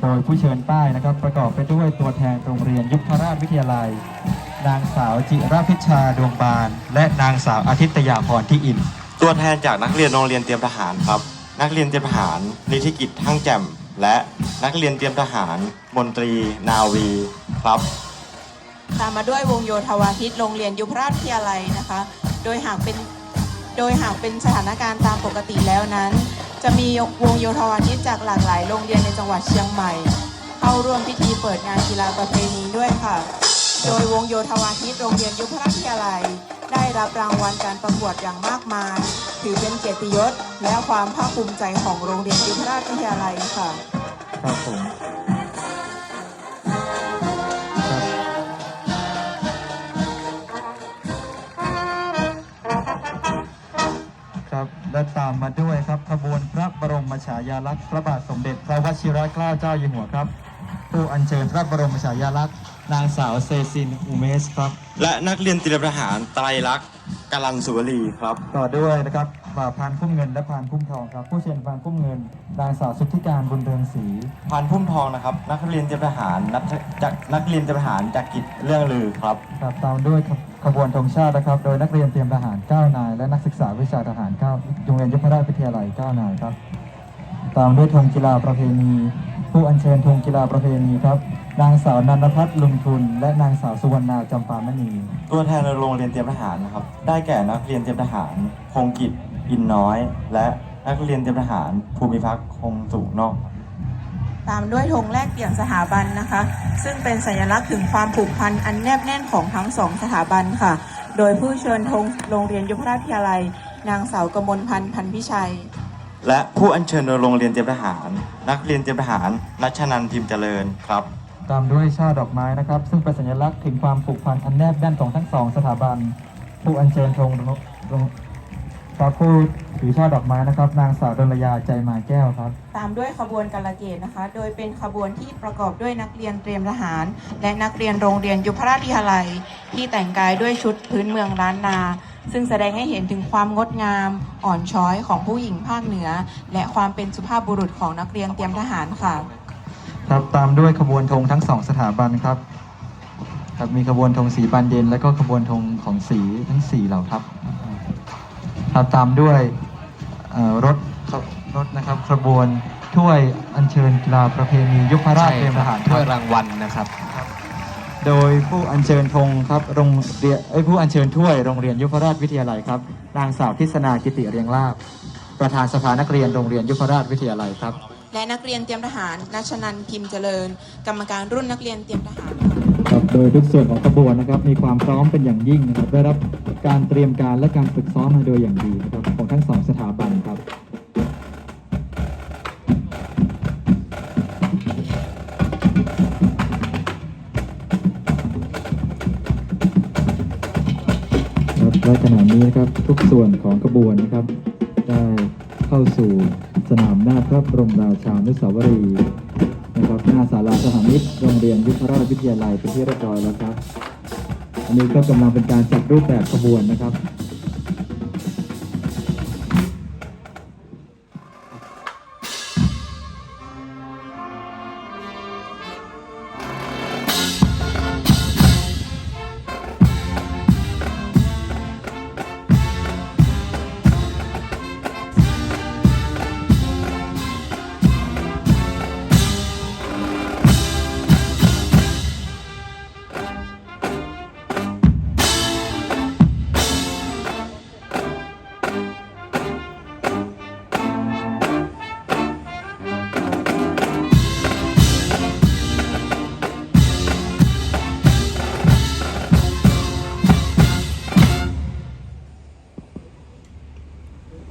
โดยผู้เชิญป้ายนะครับ ประกอบไปด้วยตัวแทนโรงเรียนยุพราชวิทยาลัย นางสาวจิราพิชชาดวงบาน และนางสาวอาทิตยาพรที่อิน ตัวแทนจากนักเรียนโรงเรียนเตรียมทหารครับ นักเรียนเตรียมทหารนิติกิจทั้งแจ่มและนักเรียนเตรียมทหาร มนตรี นาวีครับ ตามมาด้วยวงโยธวาทิตโรงเรียนยุพราชวิทยาลัยนะคะ โดยหากเป็นโดยหากเป็นสถานการณ์ตามปกติแล้วนั้น จะมีวงโยธวาทิตจากหลากหลายโรงเรียนในจังหวัดเชียงใหม่ เข้าร่วมพิธีเปิดงานกีฬาประเพณีด้วยค่ะ โดยวงโยธวาทิตโรงเรียนยุพราชวิทยาลัย ได้รับรางวัลการประกวดอย่างมากมาย ถือเป็นเกียรติยศและความภาคภูมิใจของโรงเรียนยุพราชวิทยาลัยค่ะครับผม และตามมาด้วยครับขบวนพระบรมฉายาลักษณ์พระบาทสมเด็จพระวชิรเกล้าเจ้าอยู่หัวครับ ผู้อัญเชิญพระบรมฉายาลักษณ์นางสาวเซซินอูเมสครับ และนักเรียนติลประหารไตรลักษณ์ กาลันสุวลีครับ ต่อด้วยนะครับบ่าวพานพุ่มเงินและพานพุ่มทองครับ ผู้เชิญพานพุ่มเงินนางสาวสุทธิการบุญเรืองศรีพานพุ่มทองนะครับ นักเรียนเตรียมทหารนักจากนักเรียนเตรียมทหารจากกิจเรื่องลือครับครับตามด้วยขบขบวนธงชาตินะครับ โดยนักเรียนเตรียมทหาร 9 นาย และนักศึกษาวิชาทหาร9โรงเรียนยุพราชวิทยาลัย 9 นายครับ ตามด้วยธงกีฬาประเพณี ผู้อัญเชิญธงกีฬาประเพณีครับ นางสาวนันทพัฒน์ลุงทุน และนางสาวสุวรรณาจำปามณี ตัวแทนโรงเรียนเตรียมทหารนะครับ ได้แก่นักเรียนเตรียมทหาร คงกิจอินน้อย และนักเรียนเตรียมทหาร ภูมิพักคงสูงนอก ตามด้วยธงแลกเปลี่ยนสถาบันนะคะ ซึ่งเป็นสัญลักษณ์ถึงความผูกพันอันแนบแน่นของทั้งสองสถาบันค่ะ โดยผู้เชิญธงโรงเรียนยุพราชวิทยาลัย นางสาวกมลพันธ์พันธ์พิชัย และผู้อัญเชิญโดยโรงเรียนเตรียมทหาร นักเรียนเตรียมทหารนัชนันพิมพ์เจริญครับ ตามด้วยช่อดอกไม้นะครับ ซึ่งเป็นสัญลักษณ์ถึงความผูกพันอันแนบแน่นของทั้งสองสถาบัน ผู้อัญเชิญธงโรงพระผู้ถือช่อดอกไม้นะครับ นางสาวดลยาใจมาแก้วครับ ตามด้วยขบวนกาลเกตนะคะ โดยเป็นขบวนที่ประกอบด้วยนักเรียนเตรียมทหาร และนักเรียนโรงเรียนยุพราชวิทยาลัย ที่แต่งกายด้วยชุดพื้นเมืองล้านนา ซึ่งแสดงให้เห็นถึงความงดงาม อ่อนช้อยของผู้หญิงภาคเหนือ และความเป็นสุภาพบุรุษของนักเรียนเตรียมทหารค่ะ ครับตามด้วยขบวนธงทั้งสองสถาบันครับครับมีขบวนธงสีบานเย็น และก็ขบวนธงของสีทั้งสี่เหล่าทัพครับตามด้วยเอ่อรถครับรถนะครับขบวนถ้วยอัญเชิญกีฬาประเพณียุพราชใช่เตรียมคทรับหารคถ้วยรับรางวัลนะครับ โดยผู้อัญเชิญธงครับโรงเรียนเอ้ยผู้อัญเชิญถ้วยโรงเรียนยุพราชวิทยาลัยครับนางสาวทิศนากิติเรียงลาบประธานสภานักเรียนโรงเรียนยุพราชวิทยาลัยครับ และนักเรียนเตรียมทหารนัชนันพิมพ์เจริญ กรรมการรุ่นนักเรียนเตรียมทหารครับโดยทุกส่วนของขบวนนะครับ มีความพร้อมเป็นอย่างยิ่งนะครับได้รับการเตรียมการและการฝึกซ้อมมาโดยอย่างดีนะครับของทั้งสองสถาบันครับและขณะนี้นะครับทุกส่วนของขบวนนะครับ ได้เข้าสู่ สนามหน้าพระบรมราชานุสาวรีย์นะครับหน้าศาลาสหมิตรโรงเรียนยุพราชวิทยาลัยเป็นที่เรียบร้อยแล้วครับ อันนี้ก็กำลังเป็นการจัดรูปแบบขบวนนะครับ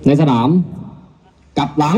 ในสนามกลับหลัง